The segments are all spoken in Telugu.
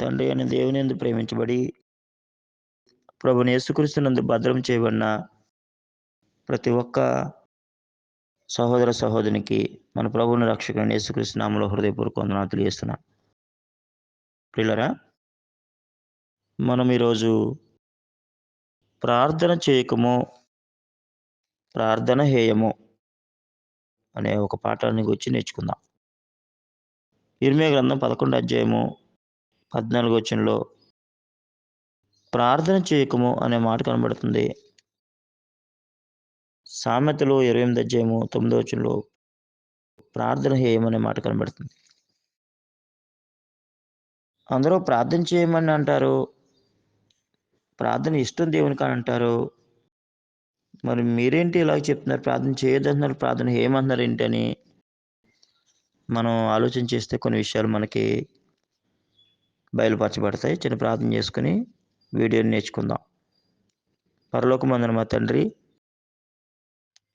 తండ్రి అయిన దేవుని ఎందు ప్రేమించబడి ప్రభుని యేసుక్రీస్తునందు భద్రం చేయబడిన ప్రతి ఒక్క సహోదర సహోదరికి మన ప్రభుని రక్షకుని యేసుక్రీస్తు నామంలో హృదయపూర్వక వందనాలు తెలియజేస్తున్నా. పిల్లరా మనం ఈరోజు ప్రార్థన చేయకము ప్రార్థన హేయము అనే ఒక పాఠాన్ని గురించి నేర్చుకుందాం. ఇర్మియా గ్రంథం పదకొండు అధ్యాయము పద్నాలుగు వచనంలో ప్రార్థన చేయకము అనే మాట కనబడుతుంది. సామెతలు ఇరవై ఎనిమిది అధ్యాయము తొమ్మిదో వచనంలో ప్రార్థన హేయమనే మాట కనబడుతుంది. అందరూ ప్రార్థన చేయమని అంటారు. ప్రార్థన ఇష్టం దేవునికి అని అంటారు. మరి మీరేంటి ఇలా చెప్తున్నారు? ప్రార్థన చేయొద్దంటున్నారు. ప్రార్థన ఏమంటున్నారు ఏంటని మనం ఆలోచన చేస్తే కొన్ని విషయాలు మనకి బయలుపరచబడతాయి. చిన్న ప్రార్థన చేసుకుని వీడియోని నేర్చుకుందాం. పరలోకమందున మా తండ్రి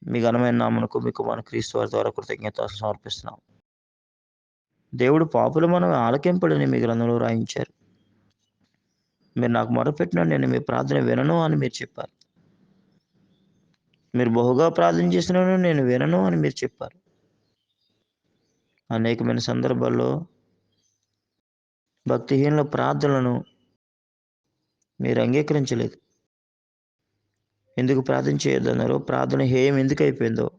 మీ ఘనమైన నామనకు మీకు మన క్రీస్తు వారి ద్వారా కృతజ్ఞత సమర్పిస్తున్నాం. దేవుడు పాపులు మనం ఆలకింపడని మీ గ్రంథంలో రాయించారు. మీరు నాకు మొరపెట్టిన నేను మీ ప్రార్థన వినను అని మీరు చెప్పారు. మీరు బహుగా ప్రార్థన చేసినను నేను వినను అని మీరు చెప్పారు. అనేకమైన సందర్భాల్లో భక్తిహీనుల ప్రార్థనలను మీరు అంగీకరించలేదు. ఎందుకు ప్రార్థన చేయొద్దన్నారో? ప్రార్థన హేయం ఎందుకు అయిపోయిందో?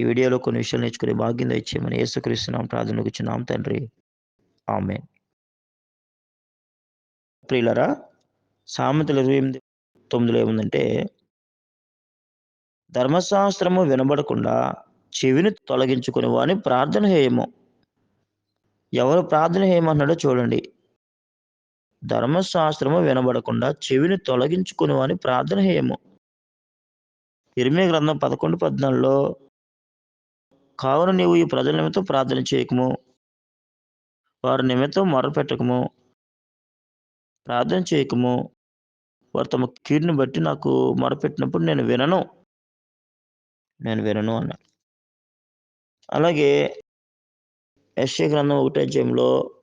ఈ వీడియోలో కొన్ని విషయాలు నేర్చుకునే భాగ్యం ఇచ్చేయమని యేసుక్రీస్తున్నాం ప్రార్థనకు ఇచ్చినాం తండ్రి. ఆమె ప్రియులరా సామెతలు ఇరవై ఎనిమిది తొమ్మిదిలో ఏముందంటే ధర్మశాస్త్రము వినబడకుండా చెవిని తొలగించుకుని వాని ప్రార్థన హేయము. ఎవరు ప్రార్థన చేయమన్నాడో చూడండి. ధర్మశాస్త్రము వినబడకుండా చెవిని తొలగించుకుని అని ప్రార్థన హేయము. ఇరిమే గ్రంథం పదకొండు పద్నాలుగులో కావున నీవు ఈ ప్రజల నిమిత్తం ప్రార్థన చేయకము. వారి నిమిత్తం మొరపెట్టకము. ప్రార్థన చేయకము. వారు తమ కీడుని బట్టి నాకు మొరపెట్టినప్పుడు నేను వినను. నేను వినను అన్నాడు. అలాగే యశ్య గ్రంథం ఒకటి అధ్యాయంలో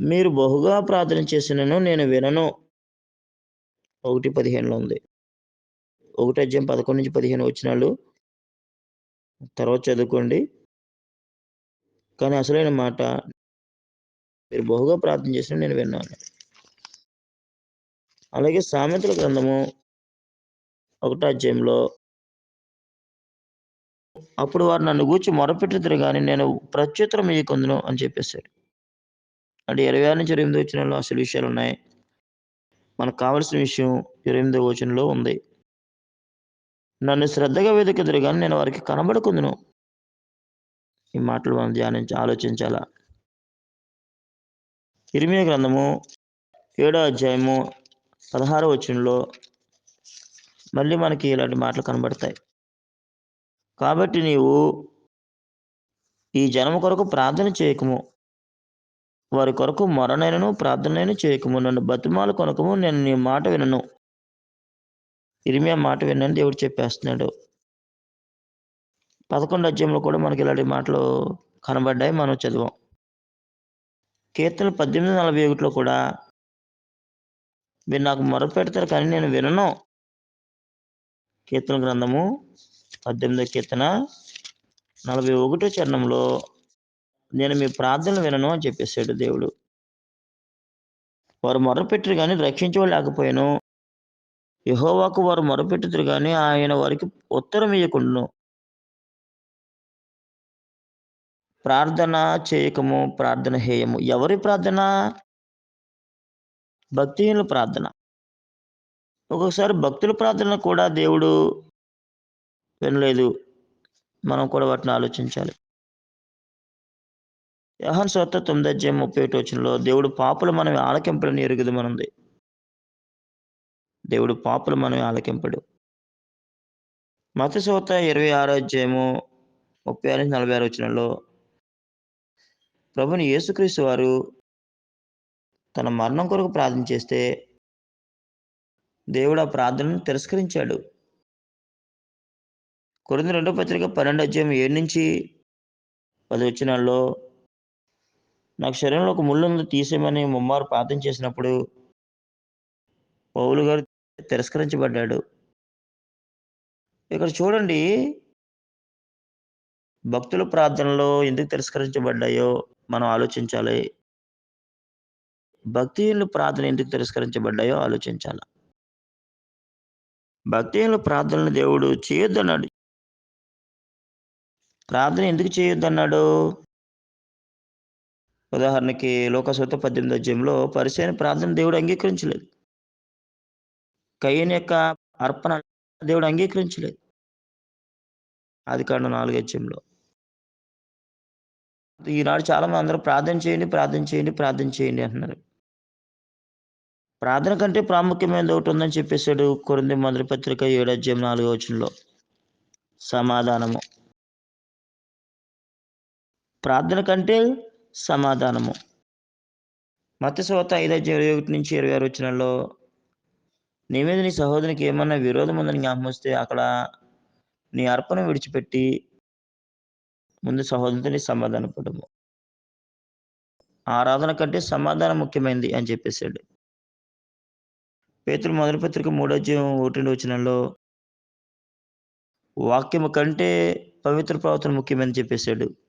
మీరు బహుగా ప్రార్థన చేసినను నేను వినను. ఒకటి పదిహేనులో ఉంది. ఒకటి అధ్యాయం పదకొండు నుంచి పదిహేను వచ్చినాళ్ళు. తర్వాత చదువుకోండి. కానీ అసలైన మాట మీరు బహుగా ప్రార్థన చేసిన నేను విన్నాను. అలాగే సామెతల గ్రంథము ఒకటో అధ్యాయంలో అప్పుడు వారు నన్ను గూర్చి మొరపెట్టుతారు కానీ నేను ప్రత్యుత్తరం ఇయ్యకుందును అని చెప్పేశాడు అంటే ఇరవై ఆరు నుంచి ఎనిమిది వచనంలో అసలు విషయాలు ఉన్నాయి మనకు కావాల్సిన విషయం ఇరవై ఎనిమిదో వచనంలో ఉంది. నన్ను శ్రద్ధగా వెతుకుతురు కానీ నేను వారికి కనబడుకుందును. ఈ మాటలు మనం ధ్యానించి ఆలోచించాలా? ఇరిమియ గ్రంథము ఏడో అధ్యాయము పదహారో వచనంలో మళ్ళీ మనకి ఇలాంటి మాటలు కనబడతాయి. కాబట్టి నీవు ఈ జనమ కొరకు ప్రార్థన చేయకము. వారి కొరకు మొరనైనను ప్రార్థనైన చేయకము. నన్ను బతిమాలు కొనకము నేను నీ మాట వినను. ఇరిమియా మాట వినని దేవుడు చెప్పేస్తున్నాడు. పదకొండు అధ్యాయంలో కూడా మనకి ఇలాంటి మాటలు కనబడ్డాయి. మనం చదివాం కీర్తన పద్దెనిమిది నలభై ఒకటిలో కూడా మీరు నాకు మొరపెడతారు కానీ నేను వినను. కీర్తన గ్రంథము పద్దెనిమిదో కీర్తన నలభై ఒకటో చరణంలో నేను మీ ప్రార్థనలు వినను అని చెప్పేశాడు దేవుడు. వారు మొరపెట్టరు కానీ రక్షించలేకపోయాను యహోవాకు వారు మొరపెట్టుతురు కానీ ఆయన వారికి ఉత్తరం ఇవ్వకుండాను ప్రార్థన చేయకము ప్రార్థన హేయము. ఎవరి ప్రార్థన? భక్తిహీనుల ప్రార్థన. ఒక్కొక్కసారి భక్తుల ప్రార్థన కూడా దేవుడు వినలేదు. మనం కూడా వాటిని ఆలోచించాలి. యహన్ సొత్త తొమ్మిది అధ్యాయం ముప్పై ఒకటి వచ్చినలో దేవుడు పాపులు మనం ఆలకింపడని ఎరుగుదు మనుంది దేవుడు పాపులు మనం ఆలకింపడు. మత సోత ఇరవై ఆరో అధ్యాయము ముప్పై ఆరు నుంచి నలభై ఆరు వచ్చినలో ప్రభుని యేసుక్రీస్తు వారు తన మరణం కొరకు ప్రార్థన చేస్తే దేవుడు ఆ ప్రార్థనను తిరస్కరించాడు. కొరింది రెండో పత్రిక పన్నెండు అధ్యాయం ఏడు నుంచి పది వచ్చినాల్లో నాకు శరీరంలో ఒక ముళ్ళుంది తీసేయమని ముమ్మారు ప్రార్థన చేసినప్పుడు పౌలు గారు తిరస్కరించబడ్డాడు. ఇక్కడ చూడండి భక్తుల ప్రార్థనలో ఎందుకు తిరస్కరించబడ్డాయో మనం ఆలోచించాలి. భక్తిహీనుల ప్రార్థన ఎందుకు తిరస్కరించబడ్డాయో ఆలోచించాలి. భక్తిహీనుల ప్రార్థనలు దేవుడు చేయొద్దన్నాడు. ప్రార్థన ఎందుకు చేయొద్దన్నాడు? ఉదాహరణకి లోకసూత పద్దెనిమిది అధ్యాయంలో పరిచయం ప్రార్థన దేవుడు అంగీకరించలేదు. కయ్యని యొక్క అర్పణ దేవుడు అంగీకరించలేదు. అది కాండ నాలుగు అధ్యాయంలో. ఈనాడు చాలా మంది అందరూ ప్రార్థన చేయండి ప్రార్థన చేయండి ప్రార్థన చేయండి అంటున్నారు. ప్రార్థన కంటే ప్రాముఖ్యమైనది ఒకటి ఉందని చెప్పేశాడు కొరింది మొదటి పత్రిక ఏడు అధ్యాయం నాలుగో వచనంలో. సమాధానము. ప్రార్థన కంటే సమాధానము. మత్స్యవత ఐదు ఇరవై ఒకటి నుంచి ఇరవై ఆరు వచ్చినలో నీ మీద నీ సహోదరికి ఏమన్నా విరోధం ఉందని జ్ఞాపకం వస్తే అక్కడ నీ అర్పణ విడిచిపెట్టి ముందు సహోదరుని సమాధాన పడము ఆరాధన కంటే సమాధానం ముఖ్యమైనది అని చెప్పేశాడు. పేతులు మొదటి పత్రిక మూడో అధ్యాయం ఒకటి వచ్చినలో వాక్యము కంటే పవిత్ర ప్రవర్తన ముఖ్యమని చెప్పేశాడు.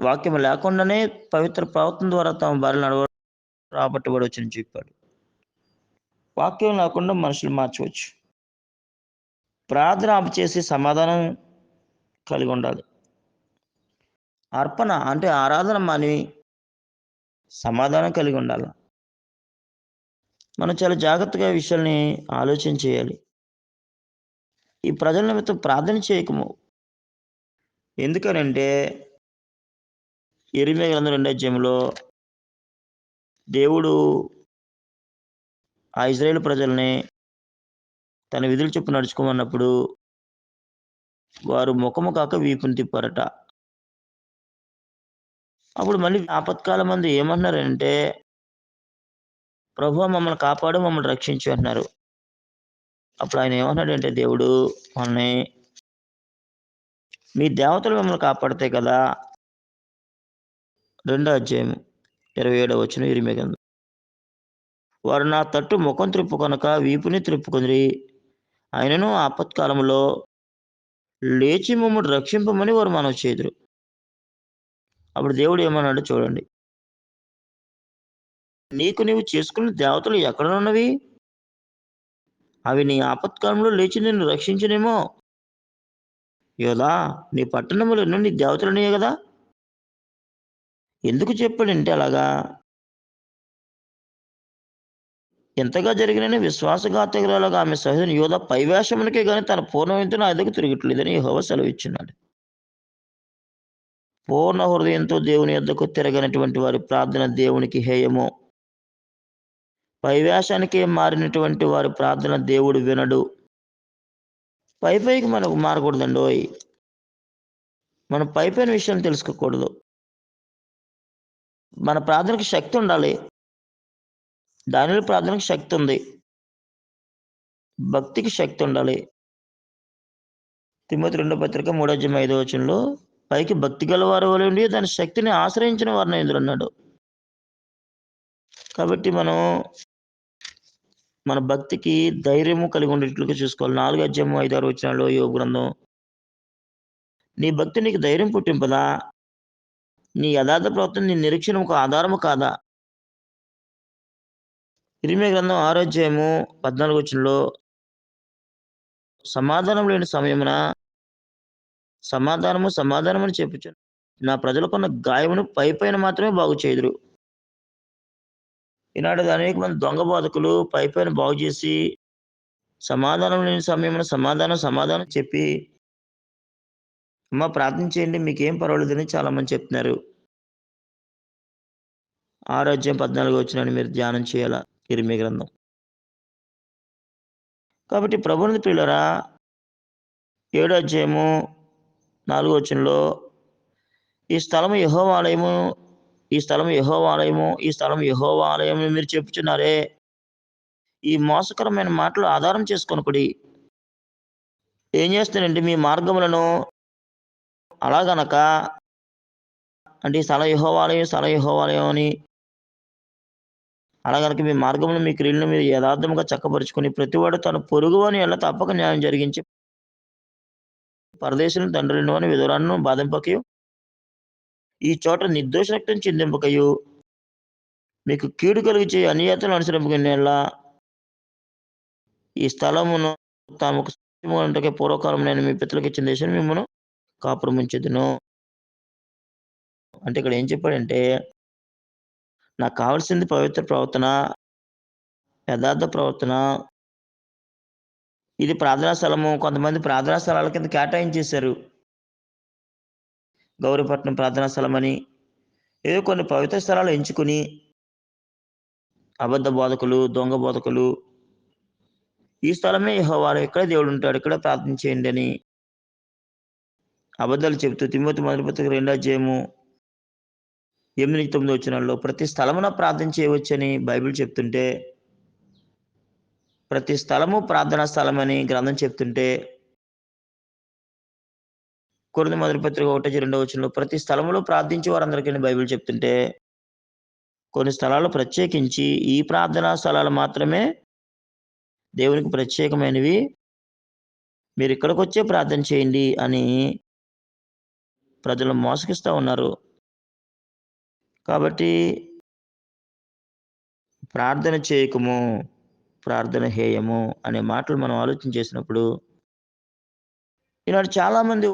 వాక్యం లేకుండానే పవిత్ర ప్రవర్తన ద్వారా తమ భార్య నడవ రాబట్టబడవచ్చని చెప్పాడు. వాక్యం లేకుండా మనుషులు మార్చవచ్చు. ప్రార్థన ఆపచేసి సమాధానం కలిగి ఉండాలి. అర్పణ అంటే ఆరాధన మాని సమాధానం కలిగి ఉండాలి. మనం చాలా జాగ్రత్తగా విషయాల్ని ఆలోచన చేయాలి. ఈ ప్రజల నిమిత్తం ప్రార్థన చేయకము. ఎందుకనంటే ఎరిమే గ్రంథం రెండో అధ్యాయంలో దేవుడు ఆ ఇజ్రాయేల్ ప్రజల్ని తన విధులు చెప్పు నడుచుకోమన్నప్పుడు వారు ముఖము కాక వీపుని తిప్పారట. అప్పుడు మళ్ళీ ఆపత్కాలం మంది ఏమన్నారంటే ప్రభు మమ్మల్ని కాపాడు మమ్మల్ని రక్షించు అంటున్నారు. అప్పుడు ఆయన ఏమన్నాడంటే దేవుడు మనని మీ దేవతలు మిమ్మల్ని కాపాడతాయి కదా రెండో అధ్యాయం ఇరవై ఏడవ వచ్చిన ఇరిమే గ్రంథం. వారు నా తట్టు ముఖం త్రిప్పుకొనక వీపుని త్రిప్పుకొని ఆయనను ఆపత్కాలంలో లేచి మమ్మల్ని రక్షింపమని వారు మనవి చేదురు అప్పుడు దేవుడు ఏమన్నాడు చూడండి. నీకు నీవు చేసుకున్న దేవతలు ఎక్కడనున్నవి? అవి నీ ఆపత్కాలంలో లేచి నిన్ను రక్షించనేమో? యోదా నీ పట్టణములు ఎన్నో నీ దేవతలనే కదా? ఎందుకు చెప్పాడంటే అలాగా? ఎంతగా జరిగిన విశ్వాసఘాతకురాలుగా ఆమె సహోదరుని యోధ పైవేషమునికే కానీ తన పూర్ణవంతు నా ఎదుగు తిరగట్లేదని హోవస్లో ఇచ్చినాడు. పూర్ణ హృదయంతో దేవుని యొద్దకు తిరగనటువంటి వారి ప్రార్థన దేవునికి హేయము. పైవేషానికే మారినటువంటి వారి ప్రార్థన దేవుడు వినడు. పై పైకి మనకు మారకూడదండి ఓయ్. మనం పై పైన విషయం తెలుసుకోకూడదు. మన ప్రార్థనకు శక్తి ఉండాలి. దానిలో ప్రార్థనకు శక్తి ఉంది. భక్తికి శక్తి ఉండాలి. తిమ్మతి రెండో పత్రిక మూడో అధ్యాయం ఐదో వచనంలో పైకి భక్తి గలవారు వలె ఉండి దాని శక్తిని ఆశ్రయించిన వారిని ఎదురన్నాడు కాబట్టి మనం మన భక్తికి ధైర్యము కలిగి ఉండేట్లుగా చూసుకోవాలి. నాలుగు అధ్యాయము ఐదు ఆరు యోగ గ్రంథం నీ భక్తి నీకు ధైర్యం పుట్టింపదా? నీ యథార్థ ప్రవర్తన నీ నిరీక్షణకు ఆధారము కాదా? ఇరిమే గ్రంథం ఆరోగ్యము పద్నాలుగు వచనంలో సమాధానం లేని సమయమున సమాధానము సమాధానం అని చెప్పుచు నా ప్రజలకున్న గాయమును పై పైన మాత్రమే బాగు చేయుదురు. ఈనాడు అనేక మంది దొంగ బాధకులు పై పైన బాగు చేసి సమాధానం లేని సమయమున సమాధానం సమాధానం చెప్పి అమ్మ ప్రార్థన చేయండి మీకేం పర్వాలేదని చాలా మంది చెప్తున్నారు. ఆరోగ్యం పద్నాలుగు వచ్చినాన్ని మీరు ధ్యానం చేయాలా? ఇరిమి గ్రంథం. కాబట్టి ప్రభుని పిల్లరా ఏడో అధ్యాయము నాలుగో వచనంలో ఈ స్థలము యహోవాలయము ఈ స్థలం యహోవాలయము ఈ స్థలం యహోవాలయము మీరు చెప్పుచున్నారే. ఈ మోసకరమైన మాటలు ఆధారం చేసుకొనకుడి. ఏం చేస్తానండి? మీ మార్గములను అలాగనక అంటే ఈ స్థలం యెహోవాలయం, స్థలం అని అలాగనక మీ మార్గంలో మీ క్రియలను మీరు యథార్థముగా చక్కపరుచుకొని ప్రతివాడు తన పొరుగు అని ఎలా తప్పక న్యాయం జరిగించి పరదేశులను తండ్రిను అని విధురాలను బాధింపకయు. ఈ చోట నిర్దోష రక్తం చిందింపకయు. మీకు కీడు కలిగించే చేయ అనియతలు అనుసరింపగినలా ఈ స్థలమును తాము పూర్వకాలం నేను మీ పితలకు ఇచ్చిన దేశం మిమ్మల్ని కాపురముంచెదును అంటే ఇక్కడ ఏం చెప్పాడంటే నాకు కావాల్సింది పవిత్ర ప్రవర్తన యథార్థ ప్రవర్తన. ఇది ప్రార్థనా స్థలము. కొంతమంది ప్రార్థనా స్థలాల కింద కేటాయించేశారు. గౌరీపట్నం ప్రార్థనా స్థలం అని ఏదో కొన్ని పవిత్ర స్థలాలు ఎంచుకుని అబద్ధ బోధకులు దొంగ బోధకులు ఈ స్థలమే యెహోవాలో ఇక్కడ దేవుడు ఉంటాడు. ఇక్కడ ప్రార్థన చేయండి అని అబద్ధాలు చెబుతూ తిమ్మతి మొదటి పత్రిక రెండో అధ్యాయము ఎనిమిది తొమ్మిది వచ్చినాల్లో ప్రతి స్థలమున ప్రార్థన చేయవచ్చని బైబిల్ చెప్తుంటే ప్రతి స్థలము ప్రార్థనా స్థలం అని గ్రంథం చెప్తుంటే కొరింథీ మొదటి పత్రిక ఒకటి రెండో వచనంలో ప్రతి స్థలములో ప్రార్థించే వారందరికీ బైబిల్ చెప్తుంటే కొన్ని స్థలాలు ప్రత్యేకించి ఈ ప్రార్థనా స్థలాలు మాత్రమే దేవునికి ప్రత్యేకమైనవి. మీరు ఇక్కడికి వచ్చే ప్రార్థన చేయండి అని ప్రజలు మోసగిస్తూ ఉన్నారు. కాబట్టి ప్రార్థన చేయకము ప్రార్థన హేయము అనే మాటలు మనం ఆలోచన చేసినప్పుడు ఈనాడు చాలామంది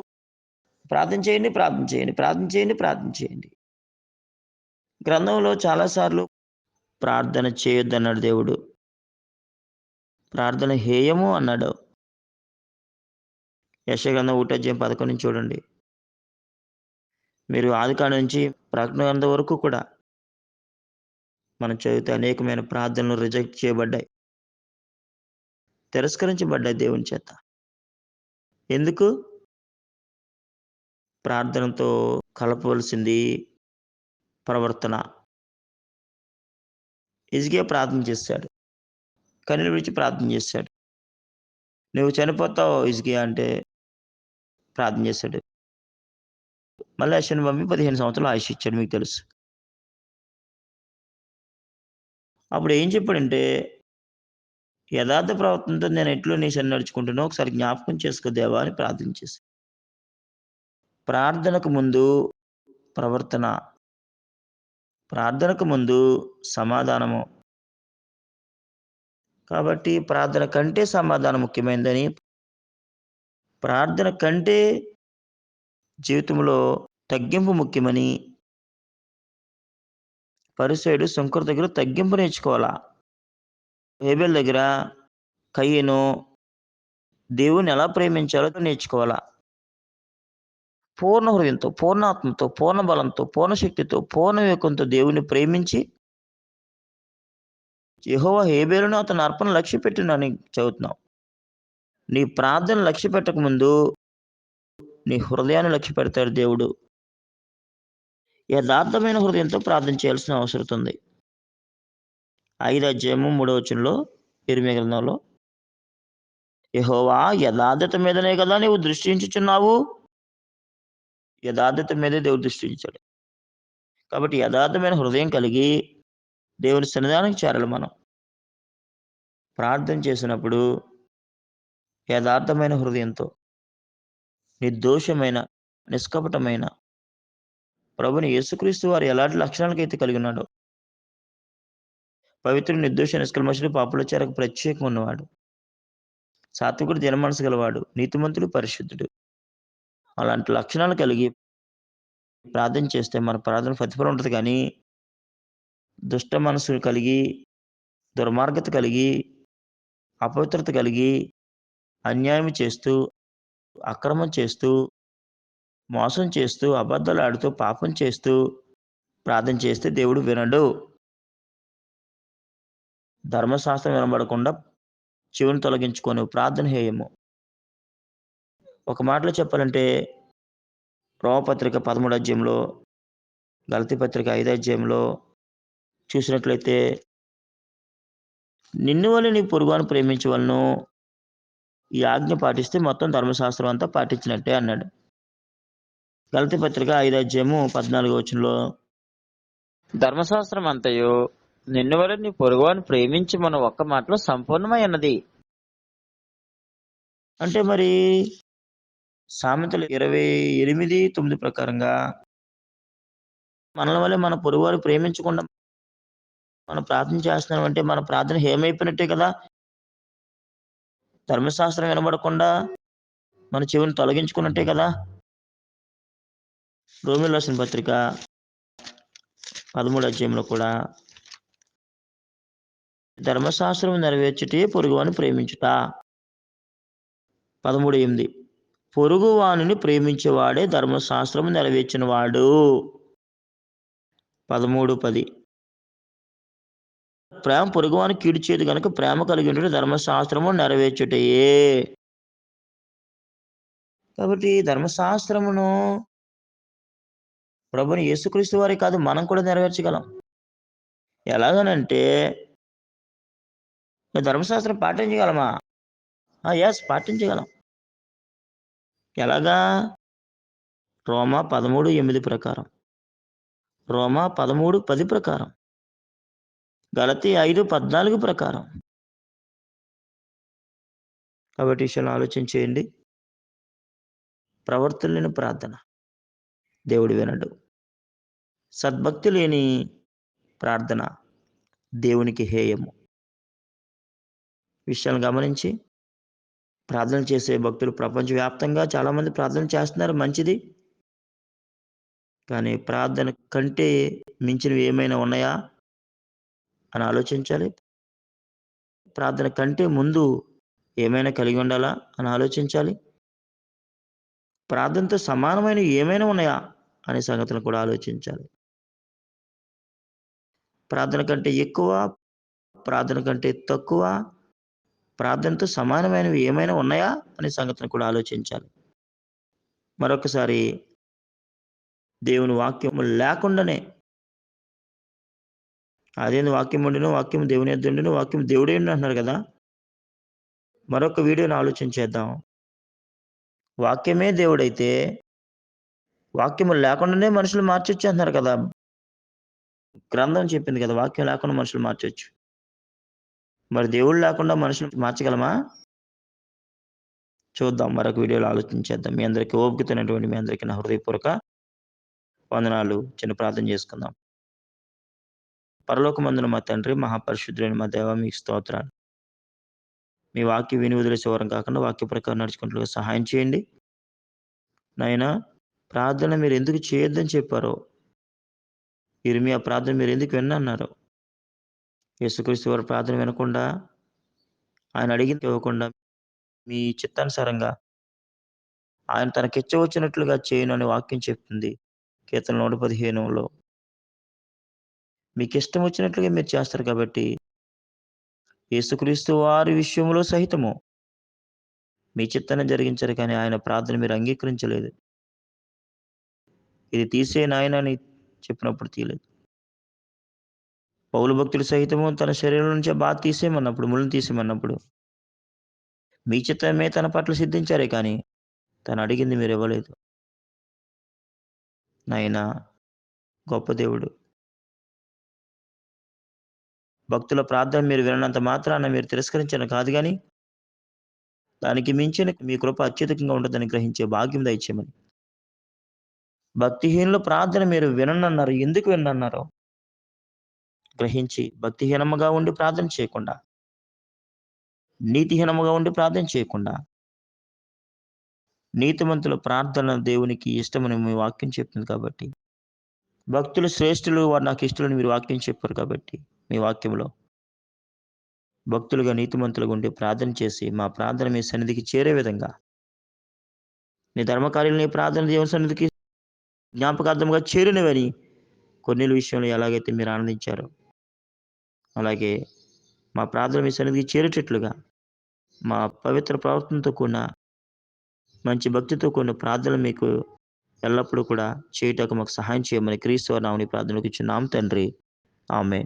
ప్రార్థన చేయండి ప్రార్థన చేయండి ప్రార్థన చేయండి ప్రార్థన చేయండి. గ్రంథంలో చాలాసార్లు ప్రార్థన చేయొద్దు అన్నాడు దేవుడు. ప్రార్థన హేయము అన్నాడు. యశగ్రంథం ఊటజ్యం పథకం నుంచి చూడండి. మీరు ఆదికాడ నుంచి ప్రకటన వరకు కూడా మనం చదివితే అనేకమైన ప్రార్థనలు రిజెక్ట్ చేయబడ్డాయి. తిరస్కరించబడ్డాయి దేవుని చేత. ఎందుకు? ప్రార్థనతో కలపవలసింది ప్రవర్తన. ఇజిగే ప్రార్థన చేశాడు. కన్నీళ్ళు విడిచి ప్రార్థన చేశాడు. నువ్వు చనిపోతావు ఇజిగే అంటే ప్రార్థన చేశాడు. మళ్ళీ అశ్విని పంపి పదిహేను సంవత్సరాలు ఆయుష్ ఇచ్చాడు మీకు తెలుసు. అప్పుడు ఏం చెప్పాడంటే యథార్థ ప్రవర్తనతో నేను ఎట్లో నీ సన్ని నడుచుకుంటున్నా ఒకసారి జ్ఞాపకం చేసుకో దేవా అని ప్రార్థన చేసి. ప్రార్థనకు ముందు ప్రవర్తన ప్రార్థనకు ముందు సమాధానము. కాబట్టి ప్రార్థన కంటే సమాధానం ముఖ్యమైనదని ప్రార్థన కంటే జీవితంలో తగ్గింపు ముఖ్యమని పరిసైడు శంకర్ దగ్గర తగ్గింపు నేర్చుకోవాలా? హేబెల్ దగ్గర కయ్యను దేవుని ఎలా ప్రేమించాలో నేర్చుకోవాలా? పూర్ణ హృదయంతో పూర్ణాత్మతో పూర్ణ బలంతో పూర్ణ శక్తితో పూర్ణ వివేకంతో దేవుని ప్రేమించి యహోవా హేబేలును అతని అర్పణ లక్ష్య పెట్టినని చదువుతున్నావు నీ ప్రార్థన లక్ష్య పెట్టకముందు నీ హృదయాన్ని లక్ష్య పెడతాడు దేవుడు. యథార్థమైన హృదయంతో ప్రార్థన చేయాల్సిన అవసరం ఉంది. ఐదు అధ్యాయము మూడో వచనంలో ఇరిమి గ్రంథంలో యహోవా యథార్థత మీదనే కదా నీవు దృష్టించుచున్నావు? యథార్థత మీదే దేవుడు దృష్టించాడు. కాబట్టి యథార్థమైన హృదయం కలిగి దేవుని సన్నిధానికి చేరాలి మనం. ప్రార్థన చేసినప్పుడు యథార్థమైన హృదయంతో నిర్దోషమైన నిష్కపటమైన ప్రభుని యేసుక్రీస్తు వారు ఎలాంటి లక్షణాలకైతే కలిగి ఉన్నాడో పవిత్ర నిర్దోష నిష్కల్మషుడు పాపుల చేరకు ప్రత్యేకం ఉన్నవాడు. సాత్వికుడు జనమనసు గలవాడు నీతిమంతుడు పరిశుద్ధుడు. అలాంటి లక్షణాలు కలిగి ప్రార్థన చేస్తే మన ప్రార్థన ప్రతిఫలం ఉంటుంది కానీ దుష్ట మనసు కలిగి దుర్మార్గత కలిగి అపవిత్రత కలిగి అన్యాయం చేస్తూ అక్రమం చేస్తూ మోసం చేస్తూ అబద్ధాలు ఆడుతూ పాపం చేస్తూ ప్రార్థన చేస్తే దేవుడు వినడు. ధర్మశాస్త్రం వినబడకుండా చెవిని తొలగించుకొని ప్రార్థన హేయము. ఒక మాటలో చెప్పాలంటే రోమపత్రిక పదమూడు అధ్యాయంలో గలతి పత్రిక ఐదు అధ్యాయంలో చూసినట్లయితే నిన్ను వల్ల నీ పొరుగును ప్రేమించవలను ఈ ఆజ్ఞ పాటిస్తే మొత్తం ధర్మశాస్త్రం అంతా పాటించినట్టే అన్నాడు. గలతి పత్రిక ఐదు అధ్యాయము పద్నాలుగు వచనంలో ధర్మశాస్త్రం అంతయు నిన్ను వల్ల నీ పొరుగువాని ప్రేమించి మన ఒక్క మాటలో సంపూర్ణమై ఉన్నది. అంటే మరి సామెతలు ఇరవై ఎనిమిది తొమ్మిది ప్రకారంగా మనల వల్లే మన పొరుగువారు ప్రేమించకుండా మనం ప్రార్థన చేస్తున్నాం అంటే మన ప్రార్థన ఏమైపోయినట్టే కదా? ధర్మశాస్త్రం వినబడకుండా మన చెవిని తొలగించుకున్నట్టే కదా? రోమిల్ రాసిన పత్రిక పదమూడు అధ్యాయంలో కూడా ధర్మశాస్త్రం నెరవేర్చుటే పొరుగువాని ప్రేమించుట. పదమూడు ఎనిమిది పొరుగువాణిని ప్రేమించేవాడే ధర్మశాస్త్రం నెరవేర్చిన వాడు పదమూడు పది ప్రేమ పొరుగువాని కీడ్చేది కనుక ప్రేమ కలిగి ధర్మశాస్త్రము నెరవేర్చుటయే. కాబట్టి ధర్మశాస్త్రమును ప్రభుని యేసుక్రీస్తు వారి కాదు మనం కూడా నెరవేర్చగలం. ఎలాగనంటే ధర్మశాస్త్రం పాటించగలమా ఎస్ పాటించగలం ఎలాగా? రోమా పదమూడు ఎనిమిది ప్రకారం. రోమా పదమూడు పది ప్రకారం. గలతి ఐదు పద్నాలుగు ప్రకారం. కాబట్టి విషయంలో ఆలోచించేయండి ప్రవర్తన లేని ప్రార్థన. దేవుడు వినడు. సద్భక్తి లేని ప్రార్థన దేవునికి హేయము. విషయాలను గమనించి ప్రార్థన చేసే భక్తులు ప్రపంచవ్యాప్తంగా చాలామంది ప్రార్థన చేస్తున్నారు. మంచిది. కానీ ప్రార్థన కంటే మించినవి ఏమైనా ఉన్నాయా? అని ఆలోచించాలి. ప్రార్థన కంటే ముందు ఏమైనా కలిగి ఉండాలా అని ఆలోచించాలి. ప్రార్థనతో సమానమైన ఏమైనా ఉన్నాయా అనే సంగతులను కూడా ఆలోచించాలి. ప్రార్థన కంటే ఎక్కువ ప్రార్థన కంటే తక్కువ ప్రార్థనతో సమానమైనవి ఏమైనా ఉన్నాయా అనే సంగతిని కూడా ఆలోచించాలి. మరొకసారి దేవుని వాక్యము లేకుండానే అదేంది వాక్యం ఉండిను వాక్యం దేవుని ఎద్దుండను వాక్యం దేవుడే అంటున్నారు కదా? మరొక వీడియోని ఆలోచించేద్దాం వాక్యమే దేవుడైతే వాక్యము లేకుండానే మనుషులు మార్చొచ్చు అంటున్నారు కదా? గ్రంథం చెప్పింది కదా వాక్యం లేకుండా మనుషులు మార్చొచ్చు. మరి దేవుడు లేకుండా మనుషులు మార్చగలమా? చూద్దాం మరొక వీడియోలో ఆలోచించేద్దాం మీ అందరికీ ఓపికతోనటువంటి మీ అందరికీ నా హృదయపూర్వక వందనాలు. చిన్న ప్రార్థన చేసుకుందాం. పరలోకమందున మా తండ్రి మహాపరిశుద్ధులైన మా దేవ మీకు స్తోత్రాలు. మీ వాక్య విని వదిలేసే కాకుండా వాక్య ప్రకారం నడుచుకుంటూ సహాయం చేయండి. నాయన ప్రార్థన మీరు ఎందుకు చేయొద్దని చెప్పారో ఇరిమి ఆ ప్రార్థన మీరు ఎందుకు విన్నన్నారు యేసుక్రీస్తు వారి ప్రార్థన వినకుండా ఆయన అడిగింది ఇవ్వకుండా మీ చిత్తానుసారంగా ఆయన తనకిచ్చవచ్చినట్లుగా చేయను అనే వాక్యం చెప్తుంది. కీర్తన నూట పదిహేనులో మీకు ఇష్టం వచ్చినట్లుగా మీరు చేస్తారు కాబట్టి యేసుక్రీస్తు వారి విషయంలో సహితము మీ చిత్తాన్ని జరిగించారు కానీ ఆయన ప్రార్థన మీరు అంగీకరించలేదు. ఇది తీసే నాయన అని చెప్పినప్పుడు తీయలేదు. పౌలు భక్తులు సహితము తన శరీరం నుంచే బాధ తీసేయమన్నప్పుడు ముళ్ళని తీసేయమన్నప్పుడు మీ చిత్తమే తన పట్ల సిద్ధించారే కానీ తను అడిగింది మీరు ఇవ్వలేదు నాయన గొప్ప దేవుడు భక్తుల ప్రార్థన మీరు వినంత మాత్రాన మీరు తిరస్కరించడం కాదు కానీ దానికి మించిన మీ కృప అత్యధికంగా ఉంటుందని గ్రహించే భాగ్యం దయచేయమని. భక్తిహీనుల ప్రార్థన మీరు వినన్నారు ఎందుకు వినన్నారు గ్రహించి భక్తిహీనముగా ఉండి ప్రార్థన చేయకుండా నీతిహీనముగా ఉండి ప్రార్థన చేయకుండా నీతిమంతుల ప్రార్థన దేవునికి ఇష్టమని మీ వాక్యం చెప్తుంది కాబట్టి భక్తులు శ్రేష్ఠులు వారు నాకు ఇష్టలని మీరు వాక్యం చెప్పారు కాబట్టి మీ వాక్యంలో. భక్తులుగా నీతిమంతులుగా ఉండి ప్రార్థన చేసి మా ప్రార్థన మీ సన్నిధికి చేరే విధంగా. నీ ధర్మకార్యులు నీ ప్రార్థన దేవుని సన్నిధికి జ్ఞాపకార్థంగా చేరినవని కొన్ని విషయంలో ఎలాగైతే మీరు ఆనందించారో అలాగే మా ప్రార్థన మీ సన్నిధికి చేరేటట్లుగా మా పవిత్ర ప్రవర్తనతో కూడిన మంచి భక్తితో కూడిన ప్రార్థన మీకు ఎల్లప్పుడూ కూడా చేయటకు మాకు సహాయం చేయమని క్రీస్తు నామని ప్రార్థనకు ఇచ్చిన నామ తండ్రి. ఆమె